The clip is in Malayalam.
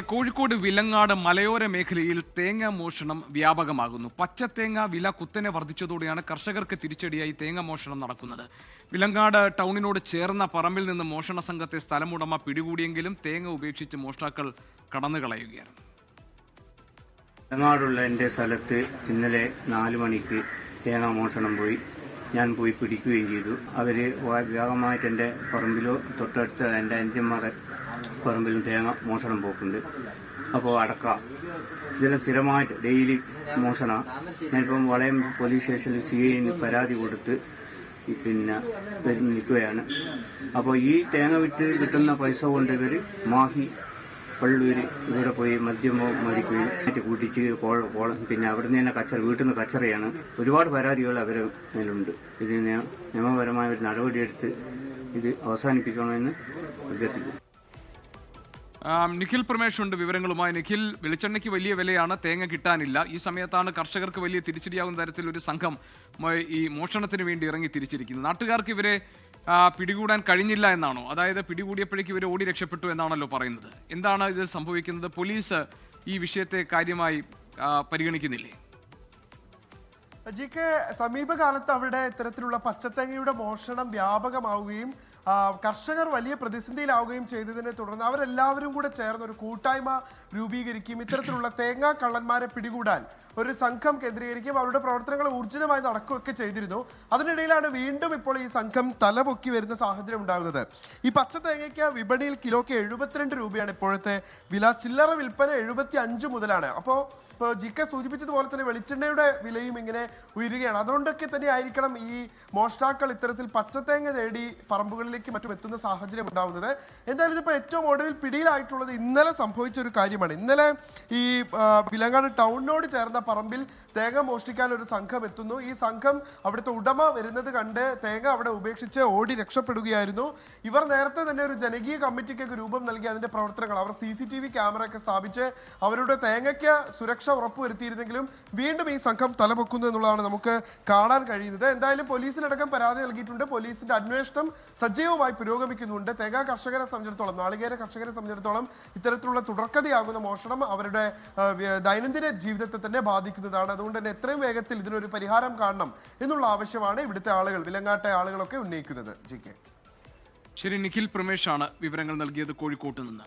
കോഴിക്കോട് വിലങ്ങാട് മലയോര മേഖലയിൽ തേങ്ങ മോഷണം വ്യാപകമാകുന്നു. പച്ചത്തേങ്ങ വില കുത്തനെ വർദ്ധിച്ചതോടെയാണ് കർഷകർക്ക് തിരിച്ചടിയായി തേങ്ങ മോഷണം നടക്കുന്നത്. വിലങ്ങാട് ടൗണിനോട് ചേർന്ന പറമ്പിൽ നിന്ന് മോഷണ സംഘത്തെ സ്ഥലമുടമ പിടികൂടിയെങ്കിലും തേങ്ങ ഉപേക്ഷിച്ച് മോഷ്ടാക്കൾ കടന്നുകളയുകയാണ് വിലങ്ങാടുള്ള എന്റെ സ്ഥലത്ത് ഇന്നലെ നാല് മണിക്ക് തേങ്ങ മോഷണം പോയി. ഞാൻ പോയി പിടിക്കുകയും ചെയ്തു. അവർ വ്യാപകമായിട്ട് എന്റെ പറമ്പിലോ തൊട്ടടുത്ത എന്റെ അഞ്ചന്മാരെ പറമ്പിലും തേങ്ങ മോഷണം പോക്കുണ്ട്. അപ്പോൾ അടക്ക. ഇതെല്ലാം സ്ഥിരമായിട്ട് ഡെയിലി മോഷണ. ഞാനിപ്പം വളയം പോലീസ് സ്റ്റേഷനിൽ സി ഐന് പരാതി കൊടുത്ത് പിന്നെ നിൽക്കുകയാണ്. അപ്പോൾ ഈ തേങ്ങ വിറ്റ് കിട്ടുന്ന പൈസ കൊണ്ട് ഇവർ മാഹി പള്ളൂര് ഇവിടെ പോയി മദ്യമോ മരിക്കുകയും മറ്റു കൂട്ടിച്ച് കോള കോൾ പിന്നെ അവിടുന്ന് തന്നെ കച്ചറ വീട്ടിൽ നിന്ന് കച്ചറയാണ്. ഒരുപാട് പരാതികൾ അവരെ മേലുണ്ട്. ഇതിന് നിയമപരമായ ഒരു നടപടിയെടുത്ത് ഇത് അവസാനിപ്പിക്കണമെന്ന് അഭ്യർത്ഥിക്കുന്നു. നിഖിൽ പ്രമേഷ് ഉണ്ട് വിവരങ്ങളുമായി. നിഖിൽ വെളിച്ചെണ്ണയ്ക്ക് വലിയ വിലയാണ് തേങ്ങ കിട്ടാനില്ല. ഈ സമയത്താണ് കർഷകർക്ക് വലിയ തിരിച്ചടിയാകുന്ന തരത്തിൽ ഒരു സംഘം ഈ മോഷണത്തിന് വേണ്ടി ഇറങ്ങി തിരിച്ചിരിക്കുന്നത്. നാട്ടുകാർക്ക് ഇവരെ പിടികൂടാൻ കഴിഞ്ഞില്ല എന്നാണോ? അതായത് പിടികൂടിയപ്പോഴേക്ക് ഇവർ ഓടി രക്ഷപ്പെട്ടു എന്നാണല്ലോ പറയുന്നത്. എന്താണ് ഇത് സംഭവിക്കുന്നത്? പോലീസ് ഈ വിഷയത്തെ കാര്യമായി പരിഗണിക്കുന്നില്ലേ? ജി കെ സമീപകാലത്ത് അവിടെ ഇത്തരത്തിലുള്ള പച്ചത്തേങ്ങയുടെ മോഷണം വ്യാപകമാവുകയും കർഷകർ വലിയ പ്രതിസന്ധിയിലാവുകയും ചെയ്തതിനെ തുടർന്ന് അവരെല്ലാവരും കൂടെ ചേർന്ന് ഒരു കൂട്ടായ്മ രൂപീകരിക്കുകയും ഇത്തരത്തിലുള്ള തേങ്ങാ കള്ളന്മാരെ പിടികൂടാൻ ഒരു സംഘം കേന്ദ്രീകരിക്കുകയും അവരുടെ പ്രവർത്തനങ്ങൾ ഊർജിതമായി നടക്കുകയൊക്കെ ചെയ്തിരുന്നു. അതിനിടയിലാണ് വീണ്ടും ഇപ്പോൾ ഈ സംഘം തലപൊക്കി വരുന്ന സാഹചര്യം ഉണ്ടാകുന്നത്. ഈ പച്ച തേങ്ങയ്ക്ക് വിപണിയിൽ കിലോയ്ക്ക് എഴുപത്തിരണ്ട് രൂപയാണ് ഇപ്പോഴത്തെ വില. ചില്ലറ വിൽപ്പന എഴുപത്തി അഞ്ച് മുതലാണ്. അപ്പോൾ ഇപ്പോൾ ജി കെ സൂചിപ്പിച്ചതുപോലെ തന്നെ വെളിച്ചെണ്ണയുടെ വിലയും ഇങ്ങനെ ഉയരുകയാണ്. അതുകൊണ്ടൊക്കെ തന്നെ ആയിരിക്കണം ഈ മോഷ്ടാക്കൾ ഇത്തരത്തിൽ പച്ചത്തേങ്ങ തേടി പറമ്പുകളിലേക്ക് മറ്റും എത്തുന്ന സാഹചര്യം ഉണ്ടാവുന്നത്. എന്തായാലും ഇതിപ്പോൾ ഏറ്റവും ഒടുവിൽ പിടിയിലായിട്ടുള്ളത് ഇന്നലെ സംഭവിച്ച ഒരു കാര്യമാണ്. ഇന്നലെ ഈ വിലങ്ങാട് ടൗണിനോട് ചേർന്ന പറമ്പിൽ തേങ്ങ മോഷ്ടിക്കാൻ ഒരു സംഘം എത്തുന്നു. ഈ സംഘം അവിടുത്തെ ഉടമ വരുന്നത് കണ്ട് തേങ്ങ അവിടെ ഉപേക്ഷിച്ച് ഓടി രക്ഷപ്പെടുകയായിരുന്നു. ഇവർ നേരത്തെ തന്നെ ഒരു ജനകീയ കമ്മിറ്റിക്കൊക്കെ രൂപം നൽകി അതിന്റെ പ്രവർത്തനങ്ങൾ. അവർ C C T V camera ഒക്കെ സ്ഥാപിച്ച് അവരുടെ തേങ്ങയ്ക്ക് സുരക്ഷ ഉറപ്പുവരുത്തിയിരുന്നെങ്കിലും വീണ്ടും ഈ സംഘം തലപൊക്കുന്നു എന്നുള്ളതാണ് നമുക്ക് കാണാൻ കഴിയുന്നത്. എന്തായാലും പോലീസിനടക്കം പരാതി നൽകിയിട്ടുണ്ട്. പോലീസിന്റെ അന്വേഷണം സജീവമായി പുരോഗമിക്കുന്നുണ്ട്. തേങ്ങ കർഷകരെ സംബന്ധിച്ചിടത്തോളം നാളികേര കർഷകരെ സംബന്ധിച്ചിടത്തോളം ഇത്തരത്തിലുള്ള തുടർക്കഥയാകുന്ന മോഷണം അവരുടെ ദൈനംദിന ജീവിതത്തെ തന്നെ ബാധിക്കുന്നതാണ്. അതുകൊണ്ട് തന്നെ എത്രയും വേഗത്തിൽ ഇതിനൊരു പരിഹാരം കാണണം എന്നുള്ള ആവശ്യമാണ് ഇവിടുത്തെ ആളുകൾ വിലങ്ങാട്ടെ ആളുകളൊക്കെ ഉന്നയിക്കുന്നത്. G K. ശരി നിഖിൽ പ്രമേഷാണ് വിവരങ്ങൾ നൽകിയത് കോഴിക്കോട്ട് നിന്ന്.